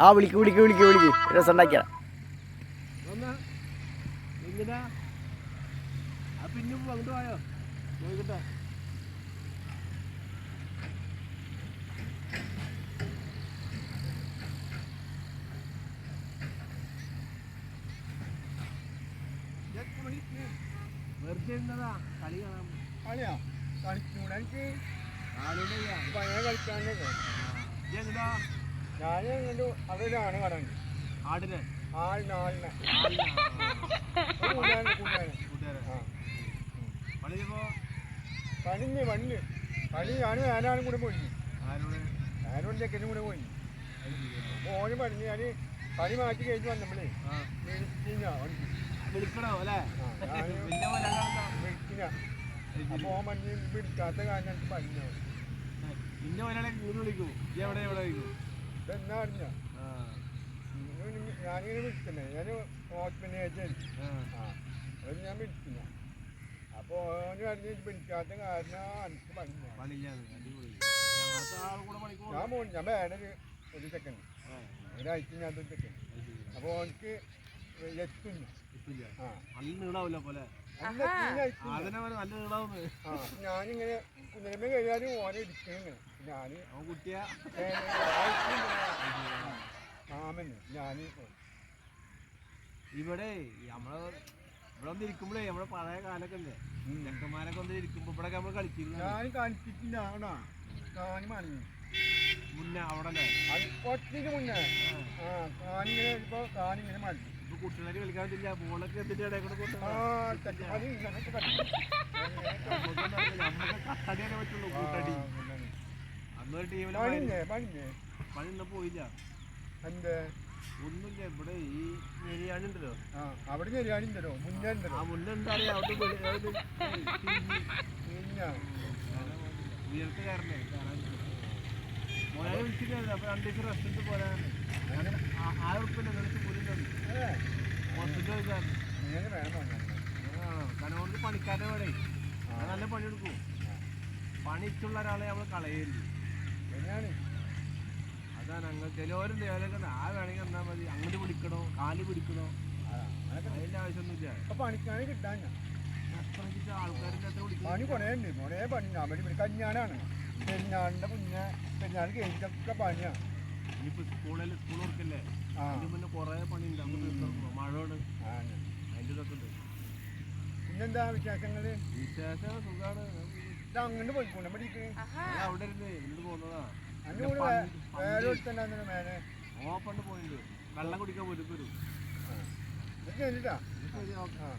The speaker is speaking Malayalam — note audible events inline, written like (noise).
ആ വിളിക്ക് വിളിക്ക് വിളിക്ക് വിളിക്ക്. രസം ഉണ്ടാക്കിയാ വെറുതെ കളി കാണാൻ കളിയാ? കളിക്കൂടെ എനിക്ക്. ആളുടെ ഭയങ്കര കളിക്കാണ്ടോ ഞാൻ ആടിനെ? ആളിന് ആളിനെ കളി ഇപ്പോ കളിഞ്ഞ് ഞാൻ ആരാളും കൂടെ പോയി. ചെക്കനും കൂടെ പോയി. ഓന് പണിഞ്ഞ് ഞാൻ പണി മാറ്റി കഴിഞ്ഞ് വന്നപ്പോഴേ വണ്ടി വിളിക്കണോ അല്ലേ? (laughs) അപ്പോൾ ഓൻ പറഞ്ഞ് വിളിക്കാത്ത കാരണം പണിഞ്ഞോ പിന്നെ ഒരാളെ വിളിക്കൂ. എവിടെ എവിടെ വിളിക്കൂ? ഇതെന്നാ അറിഞ്ഞ ഞാനിങ്ങനെ വിളിക്കണേ ഞാൻ ആ. അത് ഞാൻ വിളിക്കില്ല അപ്പോൾ ഓന് പറഞ്ഞ് വിളിക്കാത്ത കാരണം എനിക്ക് പണിക്ക് ഞാൻ പോയി ഞാൻ വേണൊരു ഒരു സെക്കൻഡ് ഒരാഴ്ച ഞാൻ ഒരു സെക്കൻഡ്. അപ്പോൾ ഓനക്ക് എത്തുന്നു. ആ. അന്ന് നീളാവില്ല പോലെ. ഞാനിങ്ങനെ കുതിരമ കഴിയാനും ഓനെ ഇരിക്കണിങ്ങനെ ഞാൻ അവൻ കുട്ടിയാ. മാമന് ഞാൻ ഇവിടെ നമ്മളെ ഇവിടെ ഒന്ന് ഇരിക്കുമ്പോഴേ നമ്മുടെ പഴയ കാലൊക്കെ അല്ലേ ചെക്കന്മാരൊക്കെ ഒന്ന് ഇരിക്കുമ്പോ ഇവിടെ നമ്മൾ കളിച്ചിരുന്ന ഞാൻ കാണിച്ചിട്ടില്ല ആണോ? കാനി മുന്നേ അവിടെ ഒറ്റയ്ക്ക് മുന്നേ. ആ. കാനിങ്ങനെ ഇപ്പോൾ കാനിങ്ങനെ കളിക്കാൻ പറ്റില്ല. ബോളൊക്കെ എന്തിന്റെ ഇടയിൽ കൂടെ ആ കട്ടടിയാനേ പറ്റുള്ളൂ കൂട്ടടി. അന്നൊരു അന്ന് ടീമിലെ പണിഞ്ഞേ പണിഞ്ഞേ പണി ഇന്ന് പോയില്ല. ഒന്നുമില്ല ഇവിടെ ഈ നെരിയാണുണ്ടല്ലോ ആ അവിടെ ശരിയാണ് ഉണ്ടല്ലോ മുന്നേ ആ ഉണ്ടല്ലോ മുന്നേ എന്താ പറയാ അവിടെ ഉയർത്തുകാരനെ കാണാൻ മോനെ വിളിച്ചില്ലായിരുന്നു അപ്പൊ രണ്ടു ദിവസം റെസ്റ്റ് എടുത്ത് പോരാൻ ആയിരം ഉറുപ്പില്ല. നിനക്ക് ഏ, ഹോസ്പിറ്റൽ വേണം കൊണ്ട് പണിക്കാരനെ വേണേ നല്ല പണി എടുക്കും. പണി ഇച്ചുള്ള ഒരാളെ നമ്മൾ കളയരുത് അതാണ് അങ്ങ് ചിലവരുണ്ട് ചിലരൊക്കെ ആ വേണമെങ്കിൽ എന്നാൽ മതി. അങ്ങോട്ട് പിടിക്കണോ? കാൽ പിടിക്കണോ? അതിന്റെ ആവശ്യമൊന്നുമില്ല. അപ്പൊ പണിക്കാണ് കിട്ടാൻ അത്ര പണി കുറേ ഉണ്ട്. കുറേ പണി ഞാൻ പണി കല്യാണാണ്. പെരുന്നാളിന്റെ മുന്നേ പെരുന്നാൾ കഴിഞ്ഞിട്ടൊക്കെ പണിയാണ് ഇനിയിപ്പോ സ്കൂളിൽ സ്കൂൾ വർക്കല്ലേ ആ. അതിന് മുന്നേ കുറേ പണി അങ്ങോട്ട് തീർത്തിറക്കണം മഴയോട്? ആ അതിന്റെ ഇതൊക്കെ ഉണ്ട്. പിന്നെന്താ വിശേഷങ്ങൾ? വിശേഷം സുഖാണ്. ഇത് അങ്ങോട്ട് നമ്മുടെ ഞാൻ അവിടെ ഇരുന്ന് പോകുന്നതാ വേറെ മേലെ. ഓപ്പണ്ട് പോയിട്ടുണ്ട്. വെള്ളം കുടിക്കാൻ പോയിട്ട് വരും കഴിഞ്ഞിട്ടാ ശരി ഓക്കെ ആ.